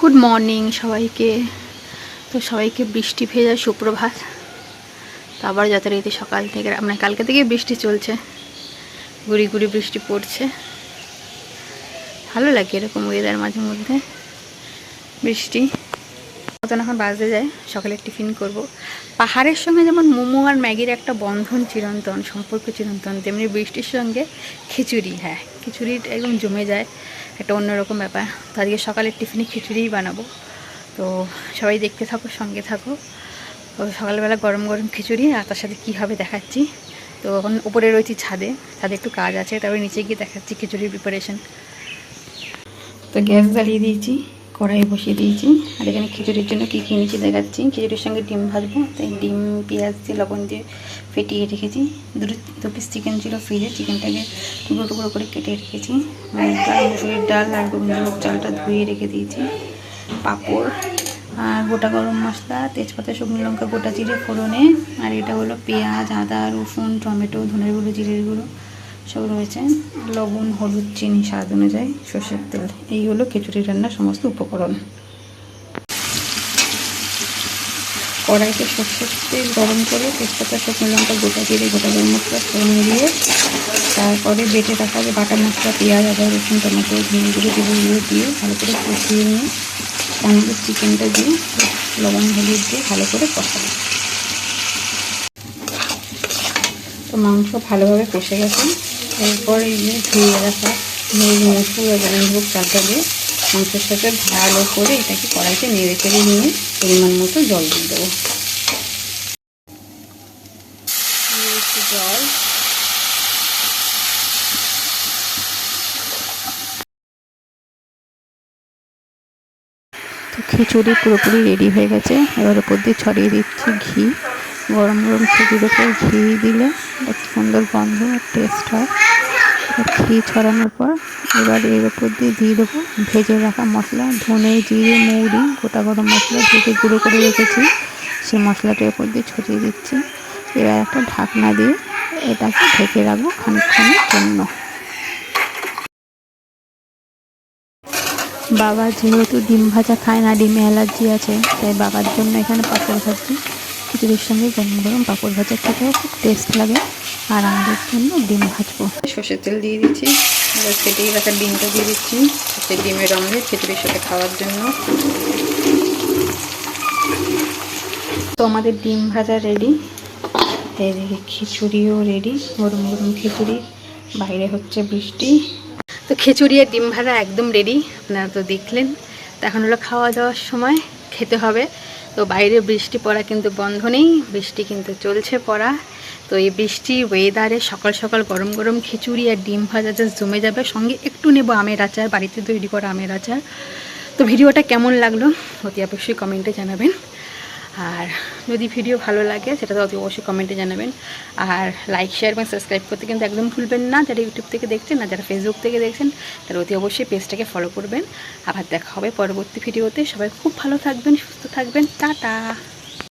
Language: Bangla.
গুড মর্নিং সবাইকে। তো সবাইকে বৃষ্টি ভেজা সুপ্রভাত। তো আবার যথারীতি সকাল থেকে মানে কালকে থেকে বৃষ্টি চলছে। গুড়ি গুড়ি বৃষ্টি পড়ছে। ভালো লাগে এরকম ওয়েদার মাঝে মধ্যে। বৃষ্টি। মতন এখন বাজতে যায়, সকালে টিফিন করব। পাহাড়ের সঙ্গে যেমন মোমো আর ম্যাগির একটা বন্ধন চিরন্তন, সম্পর্ক চিরন্তন, তেমনি বৃষ্টির সঙ্গে খিচুড়ি হ্যাঁ খিচুড়িটা একদম জমে যায়, একটা অন্যরকম ব্যাপার। তো আজকে সকালের টিফিনে খিচুড়িই বানাবো। তো সবাই দেখতে থাকো, সঙ্গে থাকো। তো সকালবেলা গরম গরম খিচুড়ি আর তার সাথে কী হবে দেখাচ্ছি। তো এখন উপরে রয়েছি ছাদে ছাদে একটু কাজ আছে, তারপরে নিচে গিয়ে দেখাচ্ছি খিচুড়ির প্রিপারেশন তো গ্যাস জ্বালিয়ে দিয়েছি। কড়াই বসিয়ে দিয়েছি। আর এখানে খিচুড়ির জন্য কী কী নিয়েছি দেখাচ্ছি। খিচুড়ির সঙ্গে ডিম ভাজবো, তাই ডিম, পেঁয়াজ দিয়ে, লবণ দিয়ে ফেটিয়ে রেখেছি। দুটো দু পিস চিকেন ছিল ফ্রিজে চিকেনটাকে টুকরো টুকরো করে কেটে রেখেছি। মুসুরির ডাল আর গোবিন্দভোগ চালটা ধুয়ে রেখে দিয়েছি। পাঁপড় আর গোটা গরম মশলা, তেজপাতা, শুকনো লঙ্কা, গোটা জিরে, ফোড়নে। আর এটা হলো পেঁয়াজ, আদা, রসুন, টমেটো ধনের গুঁড়ো জিরের গুঁড়ো। সব রয়েছে। লবণ, হলুদ, চিনি, স্বাদ অনুযায়ী সর্ষের তেল। এই হলো খিচুড়ি রান্নার সমস্ত উপকরণ। কড়াইতে সর্ষের তেল গরম করে তেজপাতা, শুকনো লঙ্কা গোটা জিরে, গোটা গরম মশলা ফোড়ন দিয়ে তারপরে বেটে রাখা যে বাটা মশলা, পেঁয়াজ, আদা, রসুন, টমেটো, ধনে গুঁড়ো দিয়ে ভালো করে কষিয়ে নিয়ে তার মধ্যে চিকেনটা দিয়ে লবণ, হলুদ দিয়ে ভালো করে কষাবো। তো মাংস ভালোভাবে কষে গেছে। এরপর এই যে ধুয়ে রাখা মসুর আর গোবিন্দভোগ চালটা দিয়ে মাংসের সাথে ভালো করে এটাকে কড়াইতে নেড়ে চেড়ে নিয়ে পরিমাণ মতো জল দিয়ে দেবো। জল। খিচুড়ি পুরোপুরি রেডি হয়ে গেছে। এবার উপর দিয়ে ছড়িয়ে দিচ্ছি ঘি। গরম গরম উপর ঘি দিলে একটা সুন্দর গন্ধ আর টেস্ট হয়। ঘি ছড়ানোর পর এবার এর উপর দিয়ে দিয়ে দেবো ভেজে রাখা মশলা, ধনে জিরে, মৌরি, গোটা গরম মশলা ভেজে গুঁড়ো করে রেখেছি। সেই মশলাটার উপর দিয়ে ছড়িয়ে দিচ্ছি। এবার একটা ঢাকনা দিয়ে এটাকে ঢেকে রাখব খানিকক্ষণের জন্য। বাবা যেহেতু ডিম ভাজা খায় না, ডিমে অ্যালার্জি আছে, তাই বাবার জন্য এখানে পাঁপড় ভাজছি খিচুড়ির সঙ্গে গরম গরম পাঁপড় ভাজা খেতেও খুব টেস্ট লাগে। আর আমাদের জন্য ডিম ভাজবো। সর্ষের তেল দিয়ে দিচ্ছি। ফেটেই রাখা ডিমটা দিয়ে দিচ্ছি। সেই ডিমের অমলেট খিচুড়ির সাথে খাওয়ার জন্য। তো আমাদের ডিম ভাজা রেডি এদিকে খিচুড়িও রেডি গরম গরম খিচুড়ি। বাইরে হচ্ছে বৃষ্টি। তো খিচুড়ি আর ডিম ভাজা একদম রেডি আপনারা তো দেখলেন। তো এখন হলো খাওয়া দাওয়ার সময়। খেতে হবে। তো বাইরে বৃষ্টি পড়া কিন্তু বন্ধ নেই, বৃষ্টি কিন্তু চলছে পড়া। তো এই বৃষ্টি ওয়েদারে সকাল সকাল গরম গরম খিচুড়ি আর ডিম ভাজা জাস্ট জমে যাবে। সঙ্গে একটু নেব আমের আচার, বাড়িতে তৈরি করা আমের আচার। তো ভিডিওটা কেমন লাগল অতি অবশ্যই কমেন্টে জানাবেন। আর যদি ভিডিও ভালো লাগে, সেটা তো অতি অবশ্যই কমেন্টে জানাবেন। আর লাইক শেয়ার এবং সাবস্ক্রাইব করতে কিন্তু একদম ভুলবেন না। যারা ইউটিউব থেকে দেখছেন না যারা ফেসবুক থেকে দেখছেন, তারা অতি অবশ্যই পেজটাকে ফলো করবেন। আবার দেখা হবে পরবর্তী ভিডিওতে সবাই খুব ভালো থাকবেন, সুস্থ থাকবেন। টাটা!